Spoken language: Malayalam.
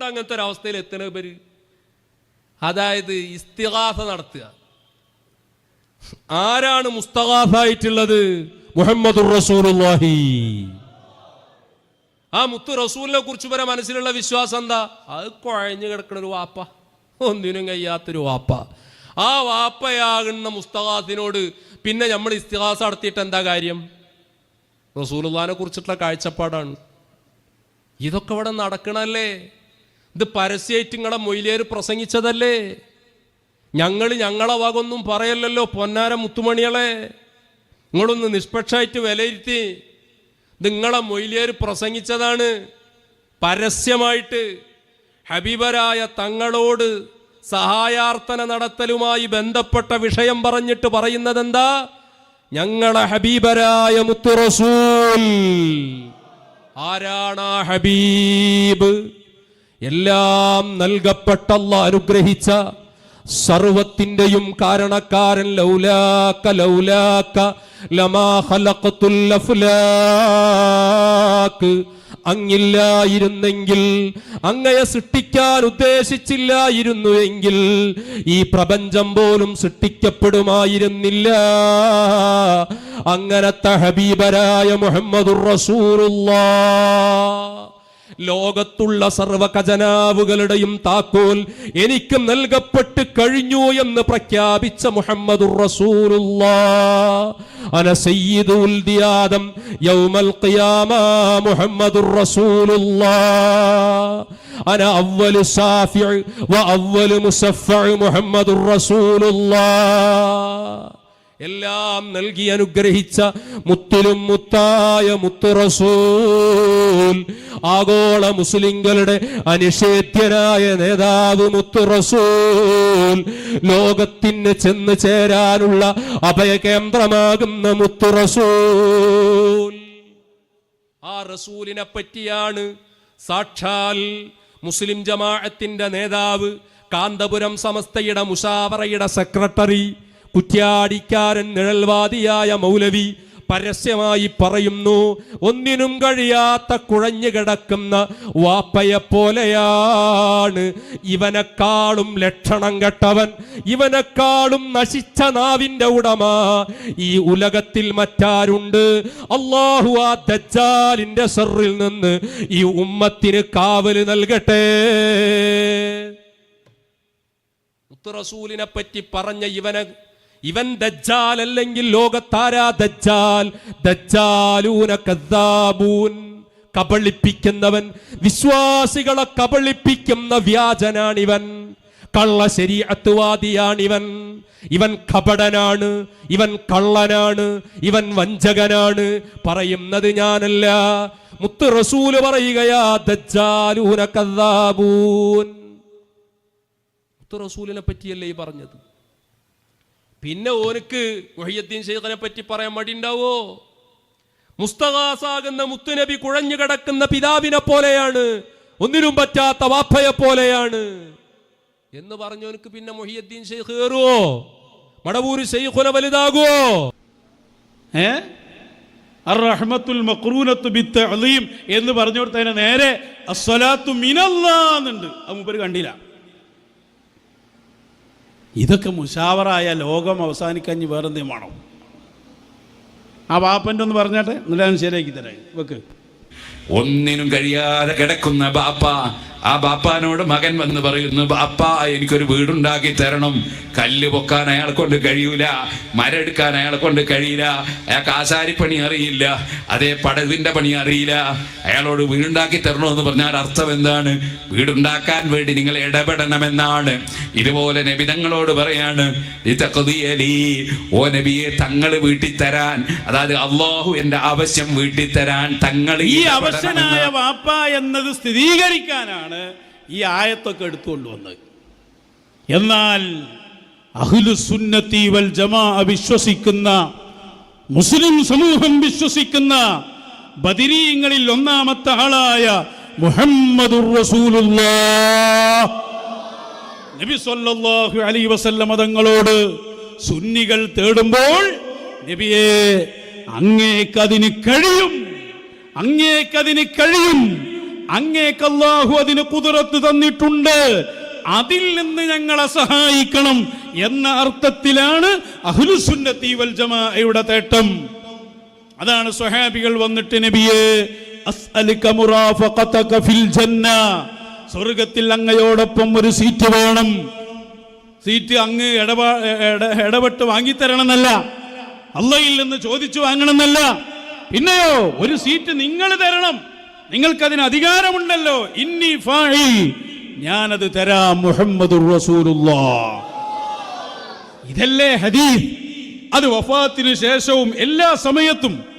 എന്തുകൊണ്ട് അങ്ങനത്തെ ഒരു അവസ്ഥയിൽ എത്തണ ഇവർ അതായത് ഇസ്തിഹാസ നടത്തുക. ആരാണ് മുസ്തഖാഫായിട്ടുള്ളത് മുഹമ്മദുർ റസൂലുള്ളാഹി. ആ മുത്തു റസൂലിനെ കുറിച്ച് വരെ മനസ്സിലുള്ള വിശ്വാസം എന്താ? അത് കുഴഞ്ഞു കിടക്കണ ഒരു വാപ്പ. ഒന്നിനും കഴിയാത്തൊരു വാപ്പ. ആ വാപ്പയാകുന്ന മുസ്തഖാസിനോട് പിന്നെ നമ്മൾ ഇസ്തിഹാസ നടത്തിയിട്ട് എന്താ കാര്യം? റസൂലുള്ളാനെ കുറിച്ചിട്ടുള്ള കാഴ്ചപ്പാടാണ്. ഇതൊക്കെ ഇവിടെ നടക്കണല്ലേ? ഇത് പരസ്യമായിട്ട് നിങ്ങളെ മൊയിലേര് പ്രസംഗിച്ചതല്ലേ? ഞങ്ങൾ ഞങ്ങളെ വകൊന്നും പറയല്ലല്ലോ പൊന്നാര മുത്തുമണികളെ. നിങ്ങളൊന്ന് നിഷ്പക്ഷമായിട്ട് വിലയിരുത്തി. നിങ്ങളെ മൊയിലേർ പ്രസംഗിച്ചതാണ്. പരസ്യമായിട്ട് ഹബീബരായ തങ്ങളോട് സഹായാർത്ഥന നടത്തലുമായി ബന്ധപ്പെട്ട വിഷയം പറഞ്ഞിട്ട് പറയുന്നത് എന്താ ഞങ്ങളെ ഹബീബരായ മുത്തുറസൂൽ. ആരാണ് ഹബീബ്? എല്ലാം നൽകപ്പെട്ടല്ല അനുഗ്രഹിച്ച സർവത്തിന്റെയും കാരണക്കാരൻ ലൗലാക്ക ലൗലാക്ക ലമാ അങ്ങില്ലായിരുന്നെങ്കിൽ അങ്ങയെ സൃഷ്ടിക്കാൻ ഉദ്ദേശിച്ചില്ലായിരുന്നു എങ്കിൽ ഈ പ്രപഞ്ചം പോലും സൃഷ്ടിക്കപ്പെടുമായിരുന്നില്ല. അങ്ങനത്തെ ഹബീബരായ മുഹമ്മദുർ റസൂലുള്ളാഹ് ലോകത്തുള്ള സർവ ഖജനാവുകളുടെയും താക്കോൽ എനിക്ക് നൽകപ്പെട്ട് കഴിഞ്ഞു എന്ന് പ്രഖ്യാപിച്ച മുഹമ്മദ് എല്ലാം നൽകി അനുഗ്രഹിച്ച മുത്തിലും മുത്തായ മുത്തു റസൂൽ. ആഗോള മുസ്ലിങ്ങളുടെ അനിഷേധ്യനായ നേതാവ് മുത്തു റസൂൽ ലോകത്തിന് ചെന്ന് ചേരാനുള്ള അഭയകേന്ദ്രമാകുന്ന മുത്തു റസൂൽ ആ റസൂലിനെ പറ്റിയാണ് സാക്ഷാൽ മുസ്ലിം ജമാഅത്തിന്റെ നേതാവ് കാന്തപുരം സമസ്തയുടെ മുഷാവറയുടെ സെക്രട്ടറി കുറ്റ്യാടിക്കാരൻ നിഴൽവാദിയായ മൗലവി പരസ്യമായി പറയുന്നു ഒന്നിനും കഴിയാത്ത കുഴഞ്ഞു കിടക്കുന്ന വാപ്പയെ പോലെയാണ്. ഇവനെക്കാളും ലക്ഷണം കെട്ടവൻ ഇവനെക്കാളും നശിച്ച നാവിന്റെ ഉടമ ഈ ഉലകത്തിൽ മറ്റാരുണ്ട്? അള്ളാഹു ആ ദജ്ജാലിന്റെ സെറിൽ നിന്ന് ഈ ഉമ്മത്തിന് കാവൽ നൽകട്ടെ. റസൂലിനെ പറ്റി പറഞ്ഞ ഇവനെ ഇവൻ ദജ്ജാൽ അല്ലെങ്കിൽ ലോകത്താരാ ദജ്ജാൽ? ദജ്ജാലൂന കദ്ദാബൂൻ. കബളിപ്പിക്കുന്നവൻ വിശ്വാസികളെ കബളിപ്പിക്കുന്ന വ്യാജനാണിവൻ. കള്ള ശരീഅത്തുവാദിയാണിവൻ. ഇവൻ കപടനാണ് ഇവൻ കള്ളനാണ് ഇവൻ വഞ്ചകനാണ്. പറയുന്നത് ഞാനല്ല. മുത്ത് റസൂൽ പറയുകയാ ദജ്ജാലൂന കദ്ദാബൂൻ. മുത്ത് റസൂലിനെ പറ്റിയല്ലേ ഈ പറഞ്ഞത്? പിന്നെ ഓനക്ക് മൊഹിയദ്ദീൻ ഷെയ്ഖിനെ പറ്റി പറയാൻ മടിയുണ്ടാവോ? മുസ്തഖാസാകുന്ന മുത്തുനബി കുഴഞ്ഞു കിടക്കുന്ന പിതാവിനെ പോലെയാണ് ഒന്നിനും പറ്റാത്ത വാപ്പയെ പോലെയാണ്. എന്ന് പറഞ്ഞവനക്ക് പിന്നെ മൊഹിയദ്ദീൻ ഷെയ്ഖ് കയറുവോ മടവൂര് ഷെയ്ഖുന വലുതാകുവോ? ഏ? എന്ന് പറഞ്ഞു കൊടുത്തതിനെ നേരെ അസ്വലാത്തു മിനല്ലാന്നുണ്ട്. അത് കണ്ടില്ല. ഇതൊക്കെ മുഷാവറായ ലോകം അവസാനിക്കഞ്ഞ് വേറെന്തെങ്കിലും വേണം? ആ പാപ്പന്റെ ഒന്ന് പറഞ്ഞാട്ടെ എന്നിട്ട് ശരിയാക്കി തരാം. വെക്ക്. ഒന്നിനും കഴിയാതെ കിടക്കുന്ന ബാപ്പ. ആ ബാപ്പാനോട് മകൻ വന്ന് പറയുന്നു ബാപ്പ എനിക്കൊരു വീടുണ്ടാക്കി തരണം. കല്ല് പൊക്കാൻ അയാളെ കൊണ്ട് കഴിയൂല മരെടുക്കാൻ അയാളെ കൊണ്ട് കഴിയില്ല അയാൾക്ക് ആശാരിപ്പണി അറിയില്ല അതേ പടവിന്റെ പണി അറിയില്ല. അയാളോട് വീടുണ്ടാക്കി തരണമെന്ന് പറഞ്ഞാൽ അർത്ഥം എന്താണ്? വീടുണ്ടാക്കാൻ വേണ്ടി നിങ്ങൾ ഇടപെടണമെന്നാണ്. ഇതുപോലെ നബിതങ്ങളോട് പറയാണ് ഓ നബിയെ തങ്ങൾ വീട്ടിൽ തരാൻ അതായത് അള്ളാഹു എന്റെ ആവശ്യം വീട്ടിൽ തരാൻ തങ്ങൾ ഈ അവശനായ വാപ്പ എന്നത് സ്ഥിരീകരിക്കാനാണ് ഈ ആയത്തൊക്കെ എടുത്തുകൊണ്ടുവന്നത് എന്നാൽ അഹ്ലു സുന്നത്തി വൽ ജമാ വിശ്വസിക്കുന്ന മുസ്ലിം സമൂഹം വിശ്വസിക്കുന്ന ബദിരീങ്ങളിൽ ഒന്നാമത്തെ ആളായ മുഹമ്മദുർ റസൂലുള്ളാഹ്. നബി സല്ലല്ലാഹു അലൈഹി വസല്ലമ തങ്ങളോട് സുന്നികൾ തേടുമ്പോൾ നബിയെ അങ്ങേക്കതിന് കഴിയും. അങ്ങേക്കതിന് കഴിയും. അങ്ങേക്കല്ലാഹു അതിന് കുതിരത്ത് തന്നിട്ടുണ്ട്. അതിൽ നിന്ന് ഞങ്ങളെ സഹായിക്കണം എന്ന അർത്ഥത്തിലാണ് അഹ്ലുസുന്നത്തി വൽ ജമാഅയുടെ തേട്ടം. അതാണ് സ്വഹാബികൾ വന്നിട്ട് നബിയെ സ്വർഗത്തിൽ അങ്ങയോടൊപ്പം ഒരു സീറ്റ് വേണം. സീറ്റ് അങ്ങ് ഇടപാ ഇട- ഇടപെട്ട് വാങ്ങിത്തരണമെന്നല്ല. അള്ളയിൽ നിന്ന് ചോദിച്ചു വാങ്ങണമെന്നല്ല. പിന്നെയോ ഒരു സീറ്റ് നിങ്ങൾ തരണം. നിങ്ങൾക്കതിന് അധികാരമുണ്ടല്ലോ. ഇന്നി ഫായി. ഞാനത് തരാം മുഹമ്മദ് ഇതല്ലേ ഹദീസ്. അത് വഫാത്തിന് ശേഷവും എല്ലാ സമയത്തും